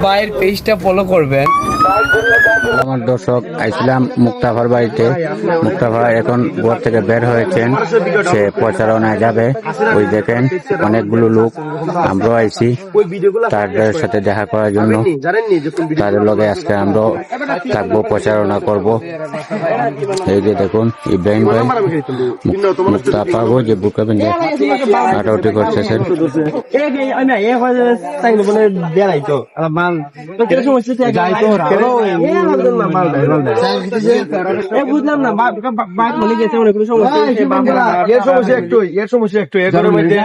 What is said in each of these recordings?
ভাইয়ের পেজটা ফলো করবেন আমার দর্শক আইছিলাম মুক্তাভার বাড়িতে মুক্তাভার এখন ঘর থেকে বের হয়েছেন সে প্রচারণায় যাবে ওই দেখেন অনেকগুলো লোক আমরাও আইছি তাদের সাথে দেখা করার জন্য তাদের লগে আজকে আমরা থাকব প্রচারণা করব এই যে দেখুন ইব্রাহিম ভাই মুক্তা পাবো যে বুকে বেঁধে আটাউটি করতেছেন বুঝলাম না বাইক মনে গেছে অনেকগুলো সমস্যা এর সমস্যা একটু এর সমস্যা একটু এর ঘরের মধ্যে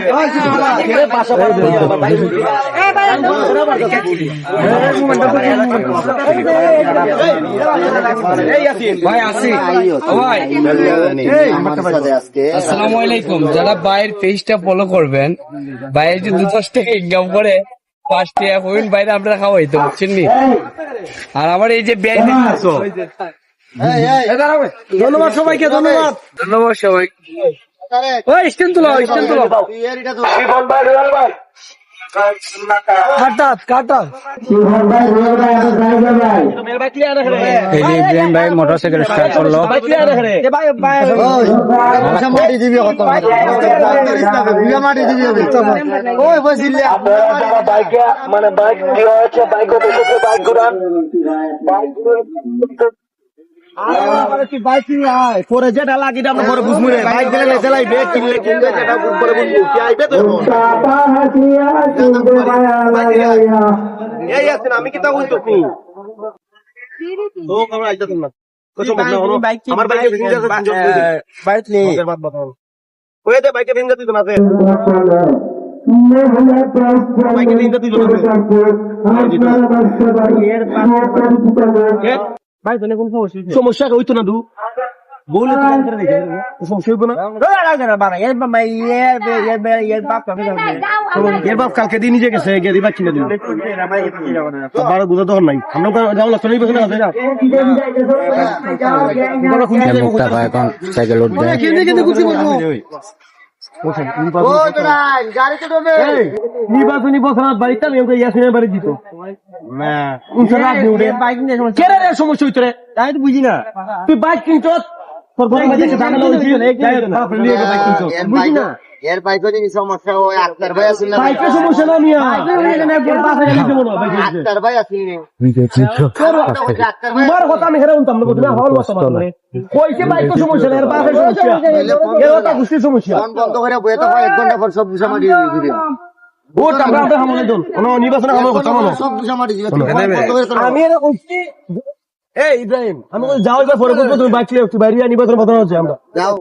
ভাই আসি ভাই আসসালামু আলাইকুম যারা ভাইয়ের পেজটা ফলো করবেন ভাইয়ের যে দু দশ টাকা ইনকাম করে পাঁচ টাকা উইন বাইরে আমরা খাওয়াই তো বুঝছেন নি আর আমার এই যে ব্যাগ দেখতেছো ধন্যবাদ সবাইকে ধন্যবাদ ধন্যবাদ সবাই ওই স্টেন তুলো স্টেন তুলো কাটাত কাটাত এই যে ইব্রাহিম ভাই মোটরসাইকেল স্টার্ট করল মানে বাইক দেওয়া আছে বাইক বাইক ঘোরান পরে যেটা লাগে আমরা পরে বুঝব রে বাইক দিলে চালাইবে কিনলে কিনবে যেটা পরে বুঝব কি আইবে তো এই আছেন আমি কি তা বলতেছি ও আমরা আইতাছেন না আমার বাইকে ভেঙে বাইক নেই ওই দে বাইকে ভেঙে যাচ্ছে না বাইকে ভেঙে যাচ্ছে সমস্যা হইতো না দু বলে তো জানতে রেখে সমস্যা হইব না এর বাপ কালকে দিয়ে নিজে গেছে গেদি বাচ্চি না দিন বারো বুঝা তখন নাই আমরা যাও লাগতো নেই বসে না মুক্তা এখন সাইকেল উঠবে নির্বাচনী বছর বাড়িতে আমি ওকে ইয়াসিনের বাড়ি দিত। কেন রে সমস্যা হইতো রে? আমি তো বুঝি না। তুই বাইক কিনছ? তোর ঘরে মধ্যে একটা ঝামেলা হইছে, তারপরে নিয়ে গিয়ে বাইক কিনছ। বুঝি না? এর বাইকে যদি সমস্যা ওই আক্তার ভাই আসেন না বাইকের সমস্যা না হয় নিচে। আক্তার ভাই আসেন তোমার কথা আমি হেরে উনতাম না তুমি হল বসা মানে কইছে বাইকের সমস্যা না এর সমস্যা। এর কথা সমস্যা। ফোন বন্ধ করে বইয়ে তো হয় এক ঘণ্টা পর সব বুঝা মাটি দিবি ও টাকা আমরা হামলে দল কোন নির্বাচন হামলে কথা বলো সব মাটি আমি এরকম এই ইব্রাহিম আমি যাও এবার পরে বলব তুমি বাইক নিয়ে বাইরে নির্বাচন বদল হচ্ছে আমরা। যাও